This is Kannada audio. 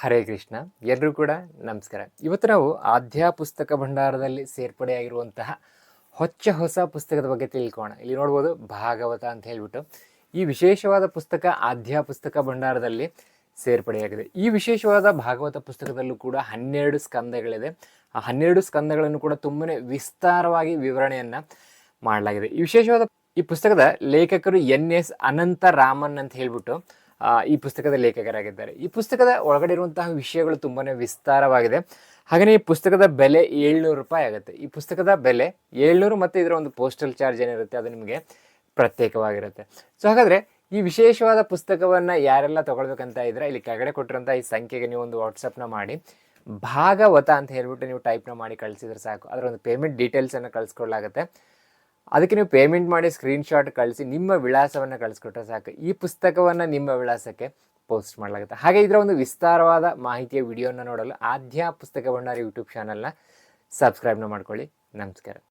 ಹರೇ ಕೃಷ್ಣ. ಎಲ್ಲರೂ ಕೂಡ ನಮಸ್ಕಾರ. ಇವತ್ತು ನಾವು ಆಧ್ಯಾ ಪುಸ್ತಕ ಭಂಡಾರದಲ್ಲಿ ಸೇರ್ಪಡೆಯಾಗಿರುವಂತಹ ಹೊಚ್ಚ ಹೊಸ ಪುಸ್ತಕದ ಬಗ್ಗೆ ತಿಳ್ಕೋಣ ಇಲ್ಲಿ ನೋಡ್ಬೋದು ಭಾಗವತ ಅಂತ ಹೇಳ್ಬಿಟ್ಟು ಈ ವಿಶೇಷವಾದ ಪುಸ್ತಕ ಆಧ್ಯಾ ಪುಸ್ತಕ ಭಂಡಾರದಲ್ಲಿ ಸೇರ್ಪಡೆಯಾಗಿದೆ. ಈ ವಿಶೇಷವಾದ ಭಾಗವತ ಪುಸ್ತಕದಲ್ಲೂ ಕೂಡ ಹನ್ನೆರಡು ಸ್ಕಂದಗಳಿದೆ. ಆ ಹನ್ನೆರಡು ಸ್ಕಂದಗಳನ್ನು ಕೂಡ ತುಂಬಾ ವಿಸ್ತಾರವಾಗಿ ವಿವರಣೆಯನ್ನು ಮಾಡಲಾಗಿದೆ. ಈ ವಿಶೇಷವಾದ ಈ ಪುಸ್ತಕದ ಲೇಖಕರು ಎನ್ ಎಸ್ ಅನಂತ ರಾಮನ್ ಅಂತ ಹೇಳ್ಬಿಟ್ಟು ಈ ಪುಸ್ತಕದ ಲೇಖಕರಾಗಿದ್ದಾರೆ. ಈ ಪುಸ್ತಕದ ಒಳಗಡೆ ಇರುವಂತಹ ವಿಷಯಗಳು ತುಂಬಾ ವಿಸ್ತಾರವಾಗಿದೆ. ಹಾಗೆಯೇ ಈ ಪುಸ್ತಕದ ಬೆಲೆ ಏಳ್ನೂರು ರೂಪಾಯಿ ಆಗುತ್ತೆ. ಈ ಪುಸ್ತಕದ ಬೆಲೆ ಏಳ್ನೂರು ಮತ್ತು ಇದರ ಒಂದು ಪೋಸ್ಟಲ್ ಚಾರ್ಜ್ ಏನಿರುತ್ತೆ, ಅದು ನಿಮಗೆ ಪ್ರತ್ಯೇಕವಾಗಿರುತ್ತೆ. ಸೊ ಹಾಗಾದರೆ ಈ ವಿಶೇಷವಾದ ಪುಸ್ತಕವನ್ನು ಯಾರೆಲ್ಲ ತೊಗೊಳ್ಬೇಕಂತ ಇದ್ರೆ, ಇಲ್ಲಿ ಕೆಳಗಡೆ ಕೊಟ್ಟಿರೋಂಥ ಈ ಸಂಖ್ಯೆಗೆ ನೀವು ಒಂದು ವಾಟ್ಸಪ್ನ ಮಾಡಿ. ಭಾಗವತ ಅಂತ ಹೇಳ್ಬಿಟ್ಟು ನೀವು ಟೈಪ್ನ ಮಾಡಿ ಕಳಿಸಿದ್ರೆ ಸಾಕು. ಅದರ ಒಂದು ಪೇಮೆಂಟ್ ಡೀಟೇಲ್ಸನ್ನು ಕಳಿಸ್ಕೊಡ್ಲಾಗುತ್ತೆ ಅದಕ್ಕೆ ನೀವು ಪೇಮೆಂಟ್ ಮಾಡಿ ಸ್ಕ್ರೀನ್ಶಾಟ್ ಕಳಿಸಿ, ನಿಮ್ಮ ವಿಳಾಸವನ್ನು ಕಳಿಸ್ಕೊಟ್ರೆ ಸಾಕು. ಈ ಪುಸ್ತಕವನ್ನು ನಿಮ್ಮ ವಿಳಾಸಕ್ಕೆ ಪೋಸ್ಟ್ ಮಾಡಲಾಗುತ್ತೆ. ಹಾಗೆ ಇದರ ಒಂದು ವಿಸ್ತಾರವಾದ ಮಾಹಿತಿಯ ವಿಡಿಯೋನ ನೋಡಲು ಆದ್ಯ ಪುಸ್ತಕ ಭಂಡಾರ ಯೂಟ್ಯೂಬ್ ಚಾನಲ್ನ ಸಬ್ಸ್ಕ್ರೈಬ್ನ ಮಾಡ್ಕೊಳ್ಳಿ. ನಮಸ್ಕಾರ.